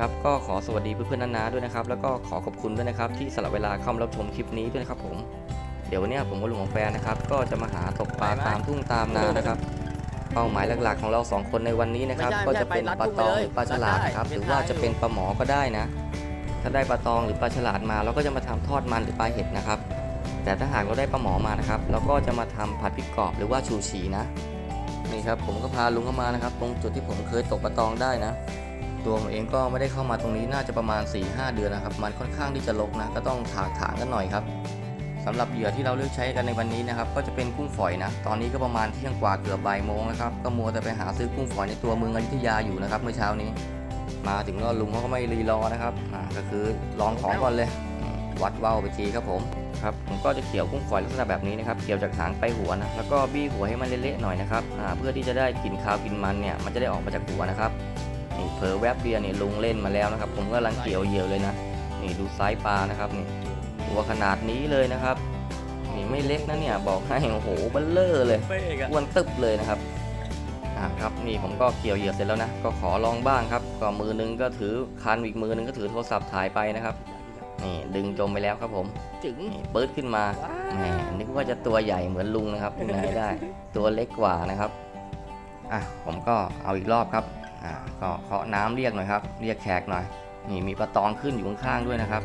ครับก็ขอสวัสดีเพื่อนๆนาๆด้วยนะครับ แล้วก็ขอขอบคุณด้วยนะครับที่สละเวลาเข้ามารับชมคลิปนี้ด้วยนะครับผม เดี๋ยววันเนี้ยผมกับลุงของแฟนนะครับ ก็จะมาหาตกปลาตามทุ่งตามนานะครับ เป้าหมายหลักๆของเราสองคนในวันนี้นะครับไม่ใช่ก็จะเป็นไม่ใช่ปลาตองไปหรือปลาฉลาดนะครับรัดหกุ้รืงอไปเลยว่าจะเป็นปลาหมอก็ได้นะ ถ้าได้ปลาตองหรือปลาฉลาดมาเราก็จะมาทำทอดมันหรือปลาเห็ดนะครับ แต่ถ้าหากเราได้ปลาหมอมานะครับเราก็จะมาทำผัดพริกกรอบหรือว่าชูชีนะนี่ครับผมก็พาลุงเข้ามานะครับ ตรงจุดที่ผมเคยตกปลาตองได้นะ ตัวผมเองก็ไม่ได้เข้ามาตรงนี้น่าจะประมาณ 4-5 เดือนนะครับ มันค่อนข้างที่จะรกนะ ก็ต้องถากถางกันหน่อยครับสำหรับเหยื่อที่เราเลือกใช้กันในวันนี้นะครับ ก็จะเป็นกุ้งฝอยนะ ตอนนี้ก็ประมาณเที่ยงกว่าเกือบบ่ายโมงนะครับ ก็มัวแต่ไปหาซื้อกุ้งฝอยในตัวเมืองอยุธยาอยู่นะครับเมื่อเช้านี้ มาถึงก็ลุงเขาก็ไม่รีรอนะครับอ่าก็คือลองของก่อนเลย วัดว่าวไปทีครับผมครับผมก็จะเกี่ยวกุ้งฝอยลักษณะแบบนี้นะครับ เกี่ยวจากหางไปหัวนะ แล้วก็บี้หัวให้มันเละๆหน่อยนะครับอ่าเพื่อที่จะได้กลิ่นคาวกลิ่นมันเนี่ย มันจะได้ออกมาจากหัวนะครับ เผลอแวบเดียวนี่ลุงเล่นมาแล้วนะครับ ผมก็กำลังเกี่ยวเหยี่ยวเลยนะนี่ดูไซส์ปลานะครับนี่ตัวขนาดนี้เลยนะครับนี่ไม่เล็กนะเนี่ยบอกให้โอ้โหเบัลเลอร์เลยเป๊กอะอ้วนตึบเลยนะครับอ่าครับนี่ผมก็เกี่ยวเหยื่อเสร็จแล้วนะก็ขอลองบ้างครับก็มือนึงก็ถือคันอีกมือนึงก็ถือโทรศัพท์ถ่ายไปนะครับนี่ดึงจมไปแล้วครับผมจึงนี่ปื๊ดขึ้นมาแหมนึกว่าจะตัวใหญ่เหมือนลุงนะครับที่ไหนได้ตัวเล็กกว่านะครับอะผมก็เอาอีกรอบครับ อ่าก็เคาะน้ำเรียกหน่อยครับ เรียกแขกหน่อย นี่มีปลาตองขึ้นอยู่ข้างๆด้วยนะครับ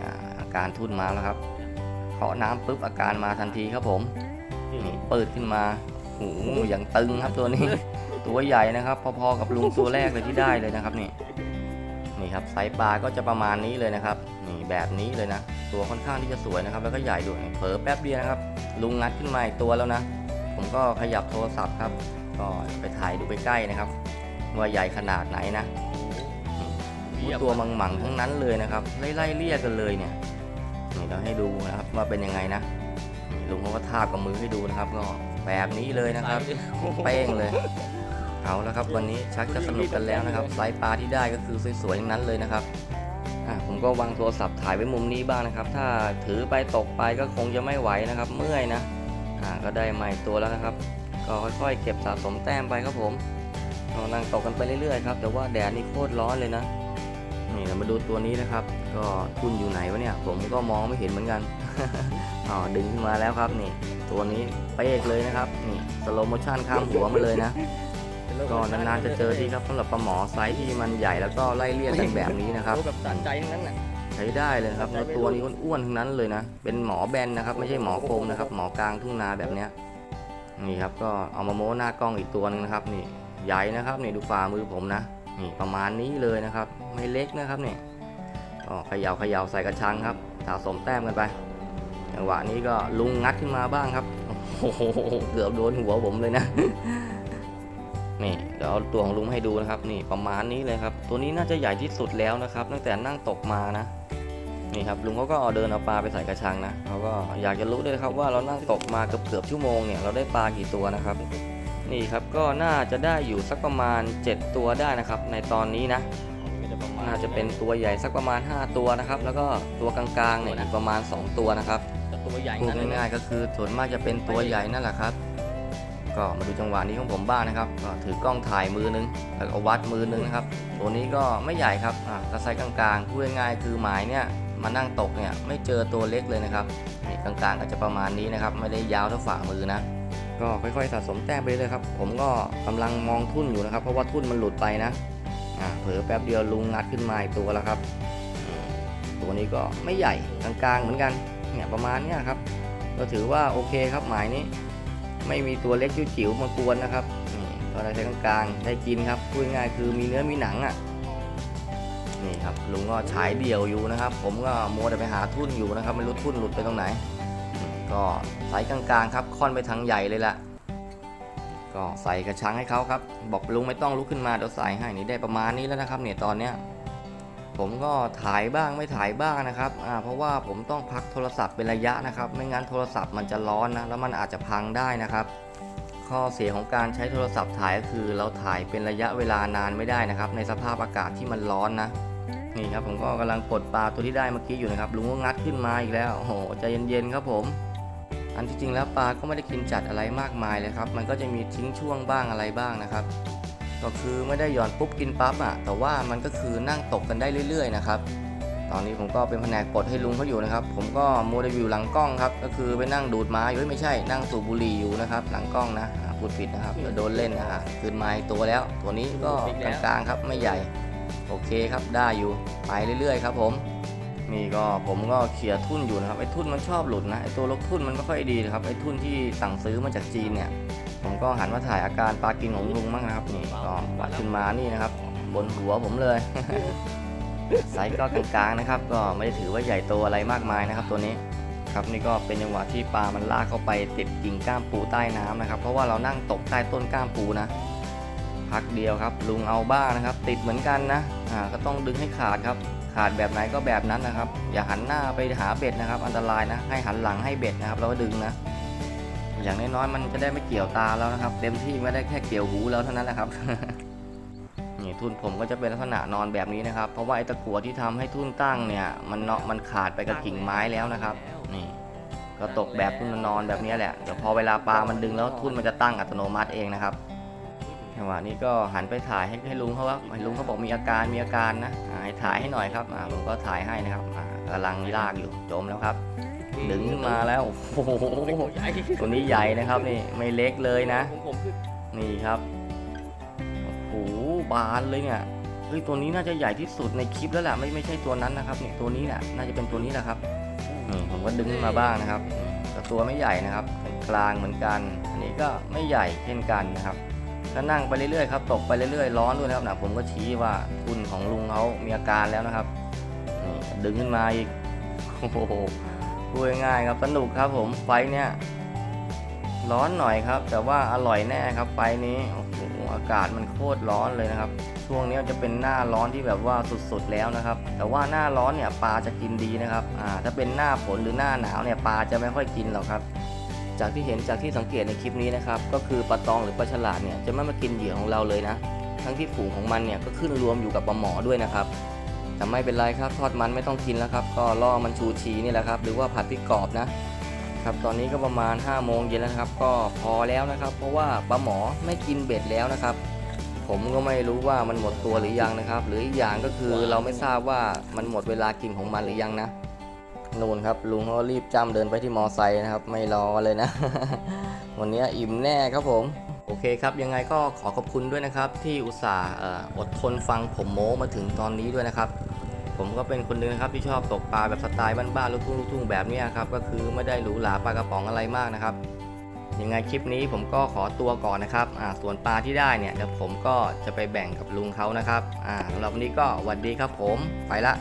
อ่าอาการทุ่นมาแล้วครับ เคาะน้ำปุ๊บอาการมาทันทีครับผม นี่เปิดขึ้นมาโอ้โหอย่างตึงครับตัวนี้ ตัวใหญ่นะครับ พอๆกับลุงตัวแรกเลยที่ได้เลยนะครับนี่ นี่ครับไซส์ปลาก็จะประมาณนี้เลยนะครับ นี่แบบนี้เลยนะ ตัวค่อนข้างที่จะสวยนะครับ แล้วก็ใหญ่ด้วยเผลอแป๊บเดียวนะครับ ลุงงัดขึ้นมาอีกตัวแล้วนะ ผมก็ขยับโทรศัพท์ครับ ก็ไปถ่ายดูไปใกล้นะครับ ว่าใหญ่ขนาดไหนนะอู้ตัวมังหมังๆทั้งนั้นเลยนะครับ ไล่ๆเรียกกันเลยเนี่ยนี่เราให้ดูนะครับว่าเป็นยังไงนะนี่ลุงเขาก็ทาบกับมือให้ดูนะครับ ก็แบบนี้เลยนะครับเป้งเลย เอาแล้วครับวันนี้ชักจะสนุกกันแล้วนะครับไซส์ปลาที่ได้ก็คือสวยๆทั้งนั้นเลยนะครับอะผมก็วางโทรศัพท์ถ่ายไว้มุมนี้บ้างนะครับ ถ้าถือไปตกไปก็คงจะไม่ไหวนะครับ เมื่อยนะอ่าก็ได้ใหม่ตัวแล้วนะครับ ก็ค่อยๆ เก็บสะสมแต้มไปครับผม เรานั่งตกกันไปเรื่อยๆครับแต่ว่าแดดนี่โคตรร้อนเลยนะนี่เรามาดูตัวนี้นะครับ ก็ทุนอยู่ไหนวะเนี่ย ผมก็มองไม่เห็นเหมือนกันอ๋อดึงขึ้นมาแล้วครับนี่ ตัวนี้เป๊กเลยนะครับนี่สโลโมชั่นข้ามหัวมาเลยนะก็นานๆจะเจอที่ครับสำหรับปลาหมอไซส์ที่มันใหญ่แล้วก็ไล่เลี่ยกันแบบนี้นะครับแบบสะใจทั้งนั้นน่ะใช้ได้เลยครับแล้วตัวนี้อ้วนๆทั้งนั้นเลยนะ เป็นหมอแบนนะครับ ไม่ใช่หมอคมนะครับ หมอกลางทุ่งนาแบบเนี้ยนี่ครับก็เอามาโม้หน้ากล้องอีกตัวหนึงนะครับนี่ ใหญ่นะครับนี่ดูฝ่ามือผมนะนี่ประมาณนี้เลยนะครับ ไม่เล็กนะครับเนี่ยก็เขย่าเขย่าใส่กระชังครับสะสมแต้มกันไปจังหวะนี้ก็ลุงงัดขึ้นมาบ้างครับโอ้โหเกือบโดนหัวผมเลยนะนี่เดี๋ยวเอาตัวของลุงให้ดูนะครับ นี่ประมาณนี้เลยครับ ตัวนี้น่าจะใหญ่ที่สุดแล้วนะครับ ตั้งแต่นั่งตกมานะนี่ครับลุงเขาก็เอาเดินเอาปลาไปใส่กระชังนะเขาก็อยากจะรู้ด้วยครับว่าเรานั่งตกมาเกือบเกือบชั่วโมงเนี่ยเราได้ปลากี่ตัวนะครับ นี่ครับก็น่าจะได้อยู่สักประมาณ 7 ตัวได้นะครับ ในตอนนี้นะน่าจะเป็นตัวใหญ่สักประมาณ 5 ตัวนะครับ แล้วก็ตัวกลางๆเนี่ยอีกประมาณ 2 ตัวนะครับแต่ตัวใหญ่พูดนั้นเลยนะง่ายๆก็คือส่วนมากจะเป็นตัวใหญ่นั่นแหละครับ ก็มาดูจังหวะนี้ของผมบ้างนะครับก็ถือกล้องถ่ายมือนึงแล้วก็วัดมือนึงนะครับ ตัวนี้ก็ไม่ใหญ่ครับอะกระไซส์กลางๆพูดง่ายๆคือหมายเนี่ยมานั่งตกเนี่ยไม่เจอตัวเล็กเลยนะครับนี่กลางๆก็จะประมาณนี้นะครับ ไม่ได้ยาวเท่าฝ่ามือนะ ก็ค่อยๆสะสมแต้มไปเลยครับ ผมก็กำลังมองทุ่นอยู่นะครับ เพราะว่าทุ่นมันหลุดไปนะอ่าเผลอแป๊บเดียวลุงงัดขึ้นมาอีกตัวแล้วครับ ตัวนี้ก็ไม่ใหญ่กลางๆเหมือนกันเนี่ยประมาณเนี้ยครับ ก็ถือว่าโอเคครับหมายนี้ ไม่มีตัวเล็กจิ๋วๆมากวนนะครับก็ได้ใช้กลางๆได้กินครับพูดง่ายคือมีเนื้อมีหนังอะนี่ครับลุงก็ฉายเดี่ยวอยู่นะครับ ผมก็มัวแต่ไปหาทุ่นอยู่นะครับไม่รู้ทุ่นหลุดไปตรงไหน อืมก็สายกลางๆครับค่อนไปทางใหญ่เลยละก็ใส่กระชังให้เขาครับ บอกลุงไม่ต้องลุกขึ้นมาเดี๋ยวใส่ให้นี่ได้ประมาณนี้แล้วนะครับเนี่ยตอนเนี้ยผมก็ถ่ายบ้างไม่ถ่ายบ้างนะครับอ่าเพราะว่าผมต้องพักโทรศัพท์เป็นระยะนะครับ ไม่งั้นโทรศัพท์มันจะร้อนนะแล้วมันอาจจะพังได้นะครับ ข้อเสียของการใช้โทรศัพท์ถ่ายก็คือ เราถ่ายเป็นระยะเวลานานไม่ได้นะครับ ในสภาพอากาศที่มันร้อนนะนี่ครับผมก็กำลังปลดปลาตัวที่ได้เมื่อกี้อยู่นะครับลุงก็งัดขึ้นมาอีกแล้วโอ้โหใจเย็นๆครับผม อันที่จริงแล้วปลาก็ไม่ได้กินจัดอะไรมากมายเลยครับ มันก็จะมีทิ้งช่วงบ้างอะไรบ้างนะครับ ก็คือไม่ได้หย่อนปุ๊บกินปั๊บอะ แต่ว่ามันก็คือนั่งตกกันได้เรื่อยๆนะครับ ตอนนี้ผมก็เป็นแผนกปลดให้ลุงเขาอยู่นะครับ ผมก็โมเดลอยู่หลังกล้องครับ ก็คือไปนั่งดูดไม้อยู่ไม่ใช่ นั่งสูบบุหรี่อยู่นะครับ หลังกล้องนะอ่าพูดผิดนะครับโดนเล่นนะฮะคืนไม้ตัวแล้ว ตัวนี้ก็กลางๆครับไม่ใหญ่ โอเคครับได้อยู่ไปเรื่อยๆ ครับผม นี่ก็ผมก็เขี่ยทุ่นอยู่นะครับไอ้ทุ่นมันชอบหลุดนะไอ้ตัวลกทุ่นมันไม่ค่อยดีนะครับไอ้ทุ่นที่สั่งซื้อมาจากจีนเนี่ย ผมก็หันมาถ่ายอาการปลากินของลุงบ้างนะครับนี่ก็วัดขึ้นมานี่นะครับ บนหัวผมเลยไซส์ก็กลางๆนะครับ ก็ไม่ได้ถือว่าใหญ่โตอะไรมากมายนะครับ ตัวนี้ครับนี่ก็เป็นจังหวะที่ปลามันลากเข้าไปติดกิ่งก้ามปูใต้น้ำนะครับ เพราะว่าเรานั่งตกใต้ต้นก้ามปูนะพักเดียวครับ ลุงเอาบ้างนะครับ ติดเหมือนกันนะอ่าก็ต้องดึงให้ขาดครับ ขาดแบบไหนก็แบบนั้นนะครับ อย่าหันหน้าไปหาเบ็ดนะครับ อันตรายนะ ให้หันหลังให้เบ็ดนะครับแล้วก็ดึงนะ อย่างน้อยๆมันจะได้ไม่เกี่ยวตาแล้วนะครับ เต็มที่ไม่ได้แค่เกี่ยวหูแล้วเท่านั้นแหละครับนี่ทุ่นผมก็จะเป็นลักษณะนอนแบบนี้นะครับ เพราะว่าไอ้ตะกั่วที่ทำให้ทุ่นตั้งเนี่ยมันเนาะมันขาดไปกับกิ่งไม้แล้วนะครับ นี่ก็ตกแบบทุ่นนอนแบบนี้แหละเดี๋ยวพอเวลาปลามันดึงแล้วทุ่นมันจะตั้งอัตโนมัติเองนะครับ จังหวะนี้ก็หันไปถ่ายให้ให้ลุงเขาว่าให้ลุงเขาบอกมีอาการมีอาการนะให้ถ่ายให้หน่อยครับผมก็ถ่ายให้นะครับกำลังลากอยู่จมแล้วครับ ดึงขึ้นมาแล้วโอ้โหตัวนี้ใหญ่นะครับนี่ไม่เล็กเลยนะ นี่ครับโอ้โหบานเลยเนี่ยเฮ้ยตัวนี้น่าจะใหญ่ที่สุดในคลิปแล้วแหละไม่ไม่ใช่ตัวนั้นนะครับเนี่ยตัวนี้แหละน่าจะเป็นตัวนี้แหละครับผมก็ดึงมาบ้างนะครับแต่ตัวไม่ใหญ่นะครับกลางเหมือนกัน อันนี้ก็ไม่ใหญ่เช่นกันนะครับ ก็นั่งไปเรื่อยๆครับตกไปเรื่อยๆร้อนด้วยนะครับนะผมก็ชี้ว่าทุนของลุงเขามีอาการแล้วนะครับนี่ดึงขึ้นมาอีกโอ้โหพูดง่ายๆครับสนุกครับผมไฟเนี่ยร้อนหน่อยครับ แต่ว่าอร่อยแน่ครับไฟนี้โอ้โหอากาศมันโคตรร้อนเลยนะครับ ช่วงนี้จะเป็นหน้าร้อนที่แบบว่าสุดๆแล้วนะครับ แต่ว่าหน้าร้อนเนี่ยปลาจะกินดีนะครับอ่าถ้าเป็นหน้าฝนหรือหน้าหนาวเนี่ยปลาจะไม่ค่อยกินหรอกครับ จากที่เห็นจากที่สังเกตในคลิปนี้นะครับ ก็คือปลาตองหรือปลาฉลาดเนี่ยจะไม่มากินเหยื่อของเราเลยนะ ทั้งที่ฝูงของมันเนี่ยก็ขึ้นรวมอยู่กับปลาหมอด้วยนะครับแต่ไม่เป็นไรครับทอดมันไม่ต้องกินแล้วครับ ก็ล่อมันชูชีนี่แหละครับ หรือว่าผัดพริกกรอบนะครับตอนนี้ก็ประมาณ5โมงเย็นแล้วครับ ก็พอแล้วนะครับ เพราะว่าปลาหมอไม่กินเบ็ดแล้วนะครับ ผมก็ไม่รู้ว่ามันหมดตัวหรือยังนะครับ หรืออีกอย่างก็คือเราไม่ทราบว่ามันหมดเวลากินของมันหรือยังนะ นู่นครับลุงเขารีบจำเดินไปที่มอไซค์นะครับ ไม่รอเลยนะ วันนี้อิ่มแน่ครับผม โอเคครับ ยังไงก็ขอขอบคุณด้วยนะครับ ที่อุตส่าห์อดทนฟังผมโม้มาถึงตอนนี้ด้วยนะครับ ผมก็เป็นคนหนึงนะครับที่ชอบตกปลาแบบสไตล์บ้านๆลูกทุ่งลูกทุ่งแบบนี้ครับก็คือไม่ได้หรูหราปลากระป๋องอะไรมากนะครับยังไงคลิปนี้ผมก็ขอตัวก่อนนะครับอ่าส่วนปลาที่ได้เนี่ยเดี๋ยวผมก็จะไปแบ่งกับลุงเขานะครับอ่าสำหรับวันนี้ก็หวัดดีครับผมไปละ